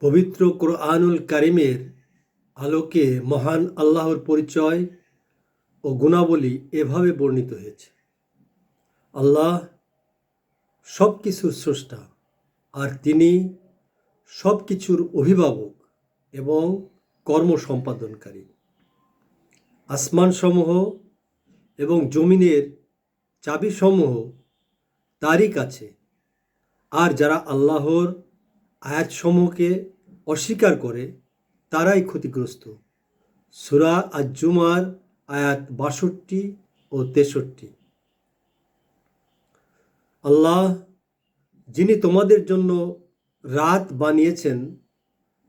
পবিত্র কোরআনুল কারিমের আলোকে মহান আল্লাহর পরিচয় ও গুণাবলী এভাবে বর্ণিত হয়েছে। আল্লাহ সব কিছুর স্রষ্টা আর তিনি সব কিছুর অভিভাবক এবং কর্ম সম্পাদনকারী। আসমানসমূহ এবং জমিনের চাবিসমূহ তারই কাছে। আর যারা আল্লাহর আয়াতসমূহকে অস্বীকার করে তারাই ক্ষতিগ্রস্ত। সুরা আজুমার আয়াত বাষট্টি ও তেষট্টি। আল্লাহ, যিনি তোমাদের জন্য রাত বানিয়েছেন,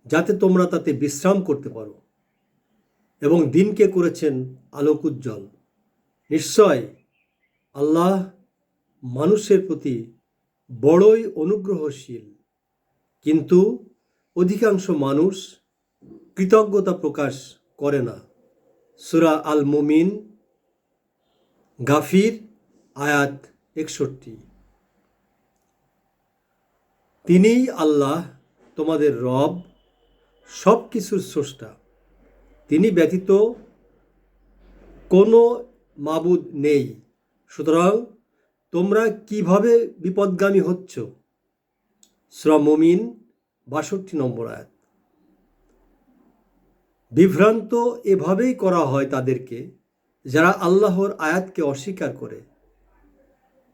যাতে তোমরা তাতে বিশ্রাম করতে পারো এবং দিনকে করেছেন আলোক উজ্জ্বল নিশ্চয় আল্লাহ মানুষের প্রতি বড়ই অনুগ্রহশীল। কিন্তু অধিকাংশ মানুষ কৃতজ্ঞতা প্রকাশ করে না। সুরা আল মুমিন গাফির, আয়াত একষট্টি। তিনিই আল্লাহ, তোমাদের রব সব কিছুর স্রষ্টা। তিনি ব্যতীত কোনো মাবুদ নেই। সুতরাং তোমরা কীভাবে বিপদগামী হচ্ছ? শ্রমমিন বাষট্টি নম্বর আয়াত। বিভ্রান্ত এভাবেই করা হয় তাদেরকে যারা আল্লাহর আয়াতকে অস্বীকার করে।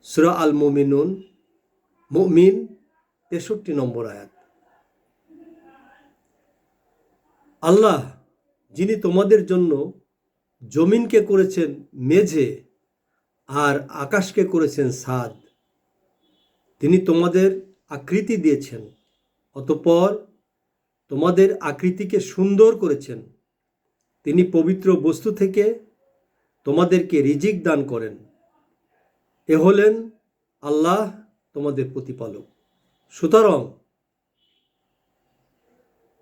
সুরা আল মুমিনুন মুমিন, তেষট্টি নম্বর আয়াত। আল্লাহ, যিনি তোমাদের জন্য জমিনকে করেছেন মেঝে আর আকাশকে করেছেন সাদ, তিনি তোমাদের আকৃতি দিয়েছেন, অতপর তোমাদের আকৃতিকে সুন্দর করেছেন। তিনি পবিত্র বস্তু থেকে তোমাদেরকে রিজিক দান করেন। এ হলেন আল্লাহ তোমাদের প্রতিপালক। সুতরাং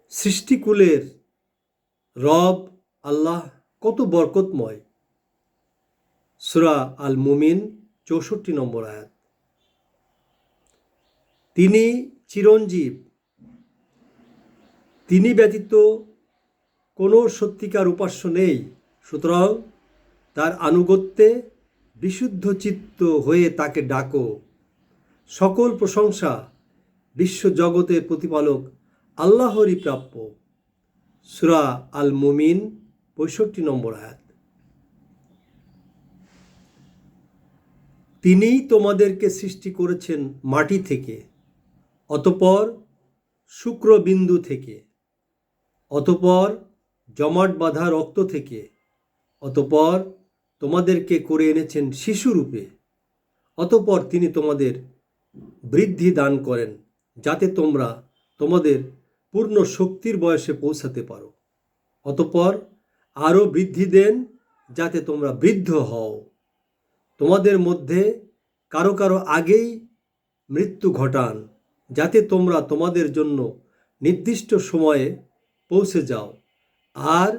সৃষ্টিকুলের রব আল্লাহ কত বরকতময়। সুরা আল মুমিন চৌষট্টি নম্বর আয়াত। তিনি চিরঞ্জীব। তিনি ব্যতীত কোনো সত্যিকার উপাস্য নেই। সুতরাং তার আনুগত্যে বিশুদ্ধ চিত্ত হয়ে তাকে ডাকো। সকল প্রশংসা বিশ্বজগতের প্রতিপালক আল্লাহরই প্রাপ্য। সুরা আল মুমিন পঁয়ষট্টি নম্বর আয়াত। তিনিই তোমাদেরকে সৃষ্টি করেছেন মাটি থেকে। অতপর শুক্রবিন্দু থেকে, অতপর জমাট বাঁধা রক্ত থেকে, অতপর তোমাদেরকে করে এনেছেন শিশুরূপে অতপর তিনি তোমাদের বৃদ্ধি দান করেন যাতে তোমরা তোমাদের পূর্ণ শক্তির বয়সে পৌঁছাতে পারো। অতপর আরও বৃদ্ধি দেন যাতে তোমরা বৃদ্ধ হও। তোমাদের মধ্যে কারও কারও আগেই মৃত্যু ঘটান। যাতে তোমরা তোমাদের জন্য নির্দিষ্ট সময়ে পৌঁছে যাও। আর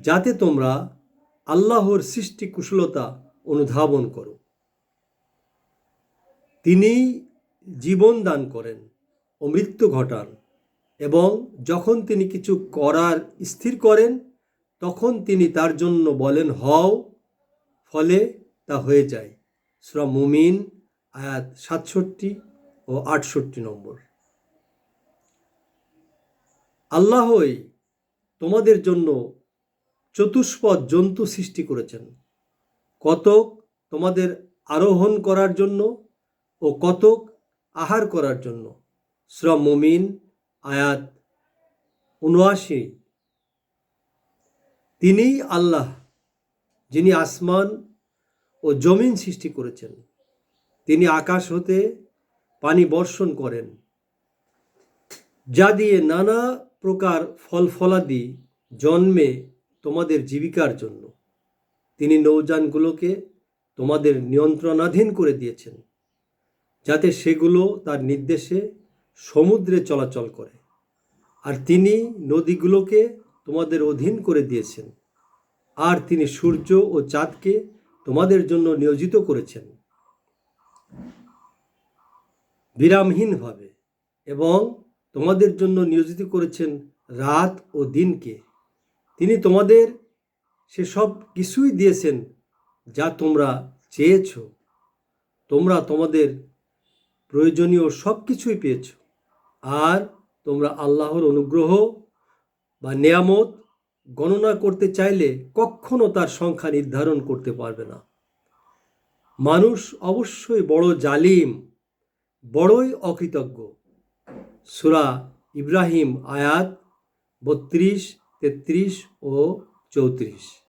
যাতে তোমরা আল্লাহর সৃষ্টি কুশলতা অনুধাবন করো। তিনি জীবন দান করেন ও মৃত্যু ঘটান এবং যখন তিনি কিছু করার স্থির করেন, তখন তিনি তার জন্য বলেন, হও। ফলে তা হয়ে যায়। সুরা মুমিন, আয়াত সাতষট্টি ও আটষট্টি নম্বর। আল্লাহই তোমাদের জন্য চতুষ্পদ জন্তু সৃষ্টি করেছেন। কতক তোমাদের আরোহণ করার জন্য ও কতক আহার করার জন্য। শ্রম মুমিন, আয়াত উনআশি। তিনিই আল্লাহ, যিনি আসমান ও জমিন সৃষ্টি করেছেন। তিনি আকাশ হতে পানি বর্ষণ করেন। যা দিয়ে নানা প্রকার ফল ফলাদি জন্মে তোমাদের জীবিকার জন্য। তিনি নৌযানগুলোকে তোমাদের নিয়ন্ত্রণাধীন করে দিয়েছেন, যাতে সেগুলো তার নির্দেশে সমুদ্রে চলাচল করে। আর তিনি নদীগুলোকে তোমাদের অধীন করে দিয়েছেন, আর তিনি সূর্য ও চাঁদকে তোমাদের জন্য নিয়োজিত করেছেন। বিরামহীনভাবে এবং তোমাদের জন্য নিয়োজিত করেছেন রাত ও দিনকে। তিনি তোমাদের সেসব কিছুই দিয়েছেন যা তোমরা চেয়েছ। তোমরা তোমাদের প্রয়োজনীয় সব কিছুই পেয়েছ। আর তোমরা আল্লাহর অনুগ্রহ বা নেয়ামত গণনা করতে চাইলে কখনো তার সংখ্যা নির্ধারণ করতে পারবে না। মানুষ অবশ্যই বড় জালিম। বড়ই অকৃতজ্ঞ। সুরা ইব্রাহিম আয়াত বত্রিশ তেত্রিশ ও চৌত্রিশ।